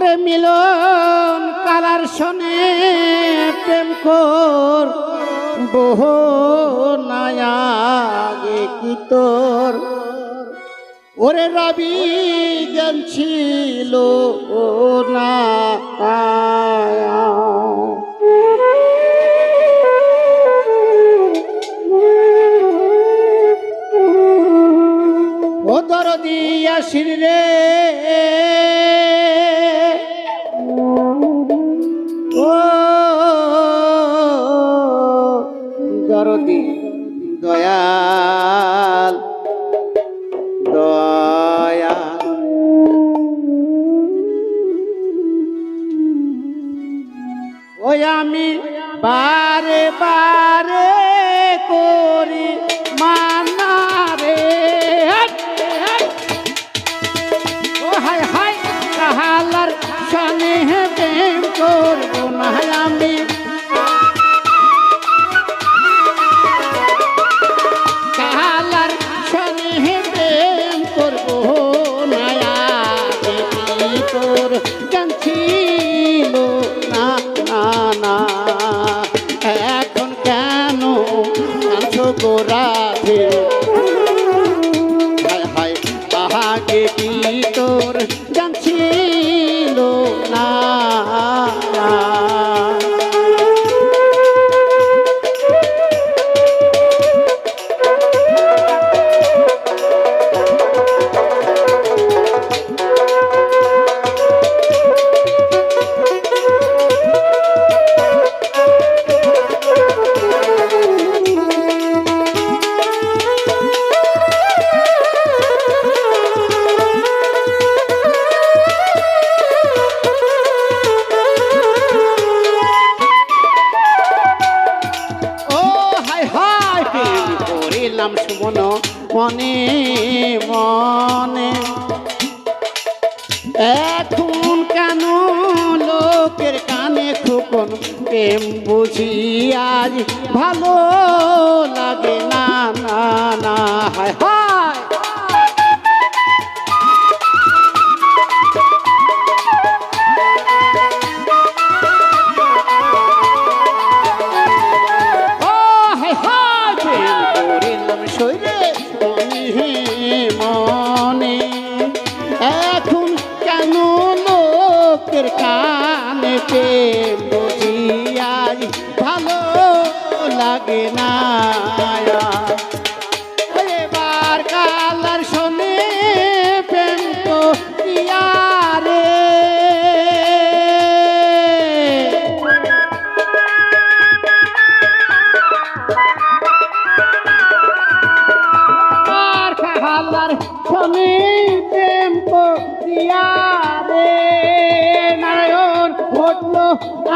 ওরে মিলন কালার শোনে, প্রেম কর। বহু নায়াগে কি তোর? ওরে রবি জ্ঞান ছিল ও না ও দরদি আসির রে ওই আমি বারে বারে করি মানা রে হাই। ও হায় হায়, কাহালার সনে প্রেম করব না আমি আছো গোরাধে হায় মনে মনে। এখন কেন লোকের কানে খুকন? প্রেম বুঝি আজ ভালো লাগে না না না, হায় হায়। ও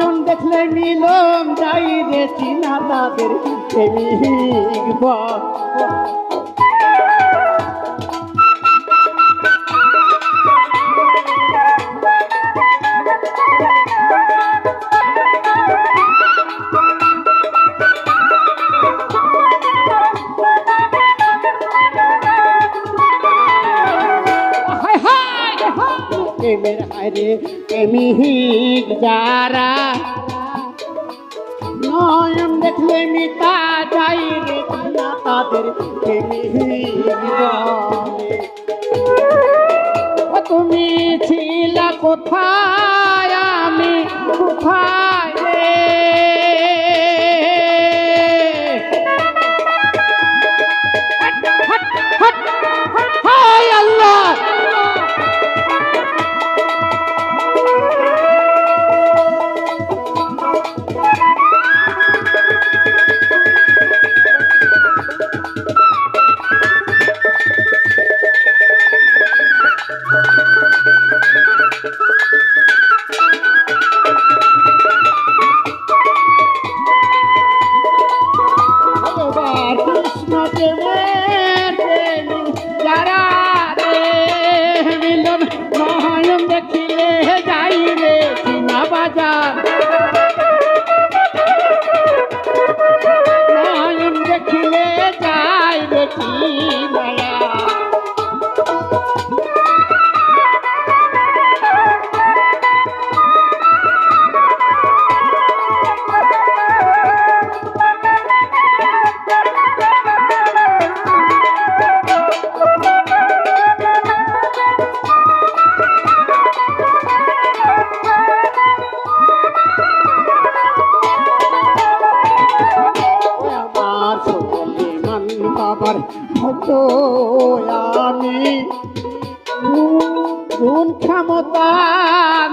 নয়ন দেখলে মিলন যাই রে চিনা তাদের প্রেমিক প্রেমের প্রেমিক যারা। নয়ন দেখলে মিতা যাই রে তাদের তুমি ছিলা কোথায়? আমি কোথায়?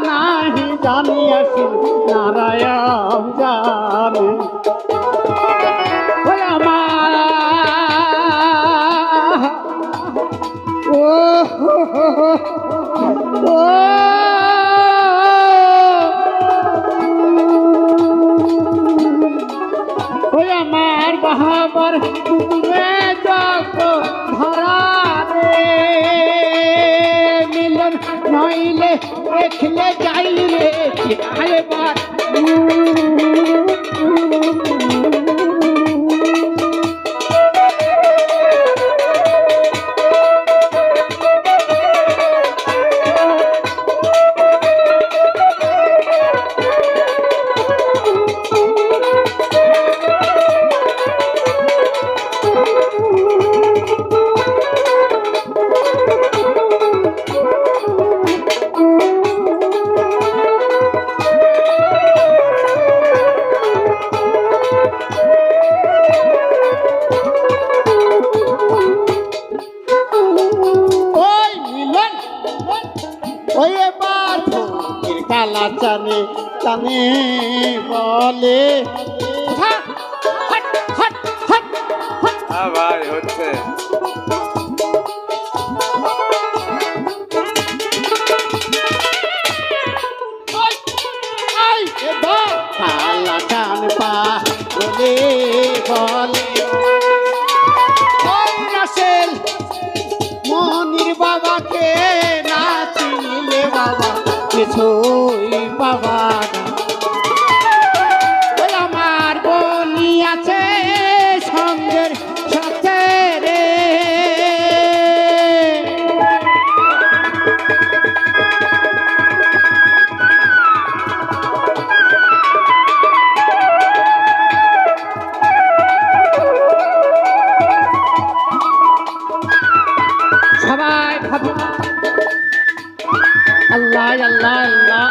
নাহি জানিয়াছেন নারায়ণ জানে। আমার বাহাবার ফকির কালা চানে বলে। ভাই হচ্ছে। কালা চান পা বলে বলে। কিছুই বাবা আমার বনি আছে সঙ্গের সাথে রে। সবাই ভাবুন আল্লাহ আল্লাহ আল্লাহ।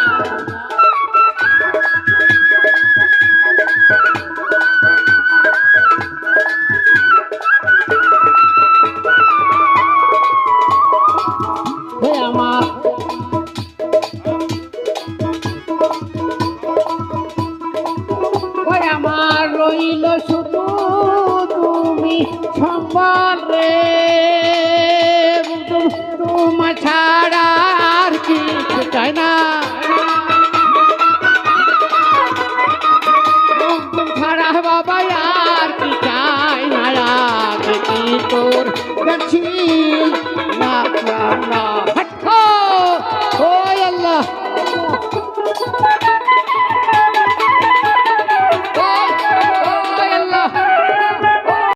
রইল শুধু তুমি সম্বল রে। বাবা আর কি চাই না কি তোর? গেছি